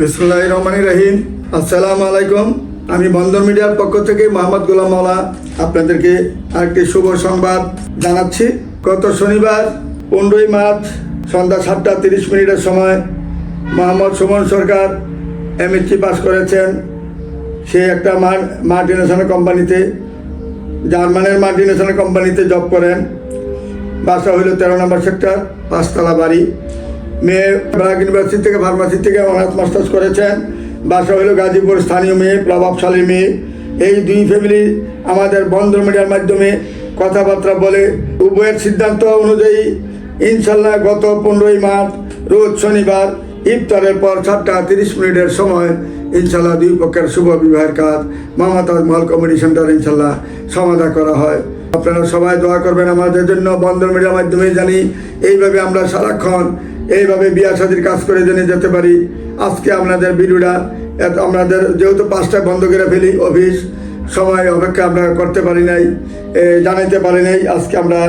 বিসমুল্লাহ রহমানি রহিম। আসসালামু আলাইকুম। আমি বন্দর মিডিয়ার পক্ষ থেকে মোহাম্মদ গোলাম মাওলা আপনাদেরকে আরেকটি শুভ সংবাদ জানাচ্ছি। গত শনিবার পনেরোই মার্চ সন্ধ্যা সাতটা তিরিশ মিনিটের সময় মোহাম্মদ সুমন সরকার এমএসসি পাস করেছেন। সে একটা মাল্টিনেশনাল কোম্পানিতে, জার্মানের মাল্টিনেশনাল কোম্পানিতে জব করেন। বাসা হইল তেরো নম্বর সেক্টর, পাঁচতলা বাড়ি। মেয়ে ব্রাক ইউনিভার্সিটি থেকে ফার্মাসি থেকে অনার্স মাস্টার্স করেছেন। বাসা হইল গাজীপুর স্থানীয় মেয়ে, প্রভাবশালী মেয়ে। এই দুই ফ্যামিলি আমাদের বন্ধ মিডিয়ার মাধ্যমে কথাবার্তা বলে। উভয়ের সিদ্ধান্ত অনুযায়ী ইনশাল্লাহ গত পনেরোই মার্চ, রোজ শনিবার, ইফতারের পর সাতটা তিরিশ মিনিটের সময় ইনশাল্লাহ দুই পক্ষের শুভ বিবাহের কাজ মামাতাজ মহল কমিটি সেন্টার ইনশাল্লাহ সমাধা করা হয়। আপনারা সবাই দোয়া করবেন আমাদের জন্য বন্ধন মিডিয়ার মাধ্যমে জানি। এইভাবে আমরা সারাক্ষণ এইভাবে বিয়া শাদির কাজ করে জেনে যেতে পারি। আজকে আপনাদের ভিডিওটা এত আমাদের যেহেতু পাঁচটায় বন্ধ করে ফেলি অফিস, সময় অপেক্ষা আমরা করতে পারি নাই জানাইতে পারি নাই। আজকে আমরা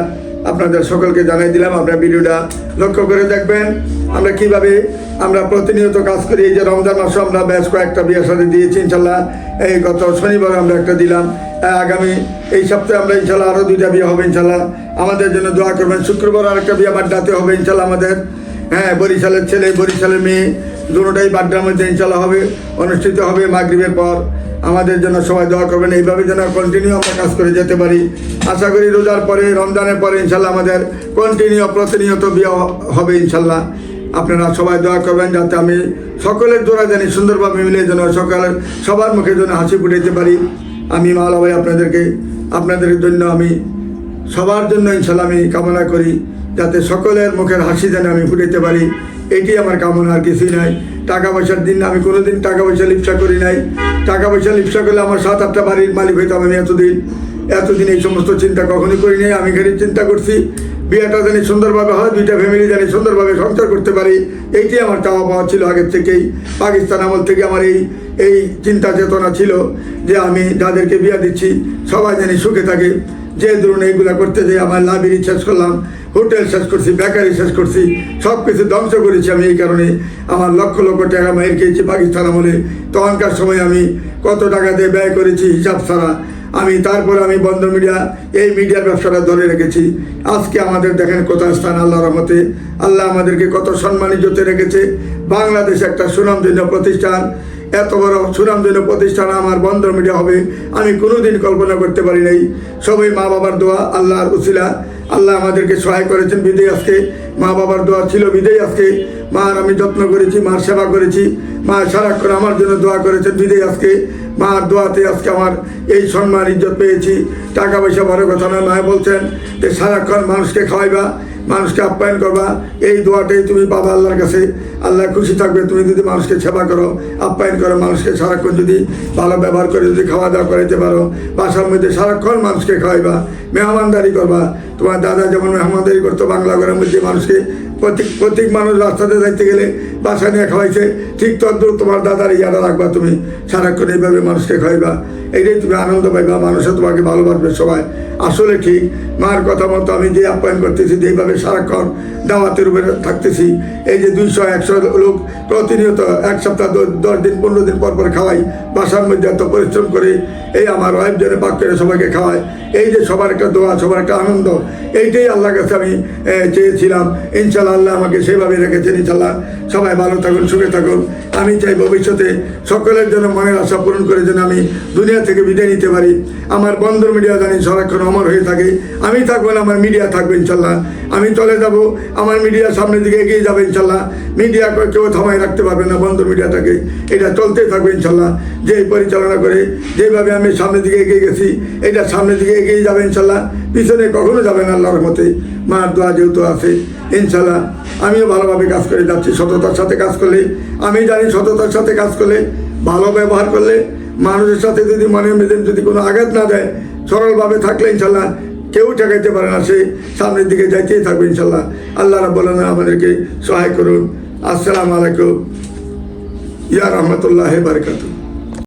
আপনাদের সকলকে জানাই দিলাম, আপনারা ভিডিওটা লক্ষ্য করে দেখবেন। আমরা কীভাবে আমরা প্রতিনিয়ত কাজ করি, এই যে রমজান মাসে আমরা বেশ কয়েকটা বিয়ের সাথে দিয়েছি, ইনশাল্লাহ। এই গত শনিবার আমরা একটা দিলাম। আগামী এই সপ্তাহে আমরা ইনশাল্লাহ আরও দুইটা বিয়ে হবে, ইনশাল্লাহ। আমাদের জন্য দোয়া করবেন। শুক্রবার আরেকটা বিয়ে আমার ডাতে হবে, ইনশাল্লাহ আমাদের। হ্যাঁ বরিশালের ছেলে, বরিশালের মেয়ে, দুটোটাই বাড্ডার মধ্যে ইনশাল্লাহ হবে, অনুষ্ঠিত হবে মাগরিবের পর। আমাদের জন্য সবাই দোয়া করবেন, এইভাবে যেন কন্টিনিউ আমরা কাজ করে যেতে পারি। আশা করি রোজার পরে, রমজানের পরে ইনশাল্লাহ আমাদের কন্টিনিউ প্রতিনিয়ত বিয়ে হবে ইনশাল্লাহ। আপনারা সবাই দোয়া করবেন যাতে আমি সকলের জোড়া জানি সুন্দরভাবে মিলে যেন সকালের, সবার মুখে যেন হাসি ফুটাইতে পারি। আমি মালা ভাই আপনাদেরকে, আপনাদের জন্য আমি, সবার জন্য ইনশাল্লাহ আমি কামনা করি। যাতে সকলের মুখের হাসি যেন আমি ফুটাইতে পারি, এটি আমার কামনা, আর কিছুই নাই। টাকা পয়সার দিন আমি কোনোদিন টাকা পয়সা লিপসা করি নাই। টাকা পয়সা লিপসা করলে আমার সাত, আটটা বাড়ির মালিক হইতাম আমি এতদিন। এতদিন এই সমস্ত চিন্তা কখনই করি নাই, আমি খালি চিন্তা করছি, বিয়েটা জানি সুন্দরভাবে হয়, দুইটা ফ্যামিলি জানি সুন্দরভাবে সংসার করতে পারি। এইটি আমার চাওয়া পাওয়া ছিল আগের থেকেই। পাকিস্তান আমল থেকে আমার এই এই চিন্তা চেতনা ছিল যে আমি যাদেরকে বিয়ে দিচ্ছি, সবাই জানি সুখে থাকে। যে ধরুন এইগুলা করতে যে আমার লাইব্রেরি শেষ করলাম, হোটেল শেষ করছি, বেকারি শেষ করছি সব কিছু ধ্বংস করেছি আমি এই কারণে। আমার লক্ষ লক্ষ টাকা মায়ের খেয়েছি পাকিস্তান আমলে। তখনকার সময় আমি কত টাকা দিয়ে ব্যয় করেছি হিসাব ছাড়া। আমি তারপরে আমি বন্ধ মিডিয়া, এই মিডিয়ার ব্যবসাটা ধরে রেখেছি। আজকে আমাদের দেখেন কোথায় স্থান আল্লাহ রহমতে। আল্লাহ আমাদেরকে কত সম্মানিততে রেখেছে। বাংলাদেশ একটা সুনামধন্য প্রতিষ্ঠান। এত বড় সুনামধন্য প্রতিষ্ঠান আমার বন্ধ মিডিয়া হবে, আমি কোনোদিন কল্পনা করতে পারি নাই। সবাই মা বাবার দোয়া, আল্লাহর উসিলা। আল্লাহ আমাদেরকে সহায় করেছেন বিদেয় আজকে। মা বাবার দোয়া ছিল বিদেয় আজকে। মার আমি যত্ন করেছি, মার সেবা করেছি। মা সারাক্ষণ আমার জন্য দোয়া করেছেন বিদেয় আজকে। মার দোয়াতে আজকে আমার এই সম্মান, ইজ্জত পেয়েছি। টাকা পয়সা বড় কথা নয় মা বলছেন যে সারাক্ষণ মানুষকে খাওয়াইবা। মানুষকে আপ্যায়ন করবা। এই দোয়াটাই তুমি পাবা আল্লাহর কাছে, আল্লাহ খুশি থাকবে, তুমি যদি মানুষকে সেবা করো, আপ্যায়ন করো মানুষকে সারাক্ষণ যদি ভালো ব্যবহার করে যদি খাওয়া দাওয়া করাইতে পারো, বাসার মধ্যে সারাক্ষণ মানুষকে খাওয়াইবা, মেহমানদারি করবা। তোমার দাদা যেমন মেহমানদারি করতো, বাংলা ঘরের মধ্যে মানুষকে প্রত্যেক প্রত্যেক মানুষ রাস্তাতে যাইতে গেলে বাসা নিয়ে খাওয়াইছে, ঠিক তদ্দূর তোমার দাদার ইয়াটা রাখবা তুমি। সারাক্ষণ এইভাবে মানুষকে খাওয়াইবা। এইটাই তুমি আনন্দ পাইবা মানুষও তোমাকে ভালোবাসবে সবাই। আসলে ঠিক, মার কথা মতো আমি যে আপ্যায়ন করতেছি যেভাবে সারাক্ষণ দাওয়াতের উপরে থাকতেছি, এই যে দুইশো, একশো লোক প্রতিনিয়ত এক সপ্তাহ দশ দিন, পনেরো দিন পর পর খাওয়াই, বাসার মধ্যে এত পরিশ্রম করে এই আমার ওয়াইফ জনে পাক সবাইকে খাওয়ায়। এই যে সবার একটা দোয়া, সবার একটা আনন্দ, এইটাই আল্লাহর কাছে আমি চেয়েছিলাম। ইনশাল্লাহ আল্লাহ আমাকে সেভাবে রেখেছেন ইনশাল্লাহ সবাই ভালো থাকুন, সুখে থাকুন। আমি চাই ভবিষ্যতে সকলের জন্য মনের আশা পূরণ করে যেন আমি দুনিয়া থেকে বিদায় নিতে পারি। আমার বন্দর মিডিয়া জানি সারাক্ষণ অমর হয়ে থাকে। আমি থাকব না, আমার মিডিয়া থাকবে ইনশাল্লাহ। আমি চলে যাব, আমার মিডিয়া সামনের দিকে এগিয়ে যাবে ইনশাল্লাহ। মিডিয়া কেউ থামায় রাখতে পারবে না বন্ধ মিডিয়াটাকে। এটা চলতেই থাকবে ইনশাল্লাহ। যে পরিচালনা করে, যেভাবে আমি সামনের দিকে এগিয়ে গেছি, এটা সামনের দিকে এগিয়ে যাবে ইনশাল্লাহ। পিছনে কখনো যাবে না আল্লাহর মতে মার দোয়া যেহেতু আছে, ইনশাল্লাহ। আমিও ভালোভাবে কাজ করে যাচ্ছি। সততার সাথে কাজ করলে, আমি জানি সততার সাথে কাজ করলে, ভালো ব্যবহার করলে মানুষের সাথে যদি মানে মেদিন যদি কোনো আঘাত না দেয়, সরলভাবে থাকলে ইনশাল্লাহ কেউ ঠেকাইতে পারে না, সে সামনের দিকে যাইতেই থাকবে ইনশাল্লাহ। আল্লাহ রাবুল্লাহ আমাদেরকে সহায় করুন। আসসালামু আলাইকুম। ইয়া রহমতুল্লাহ বারকাতুহ।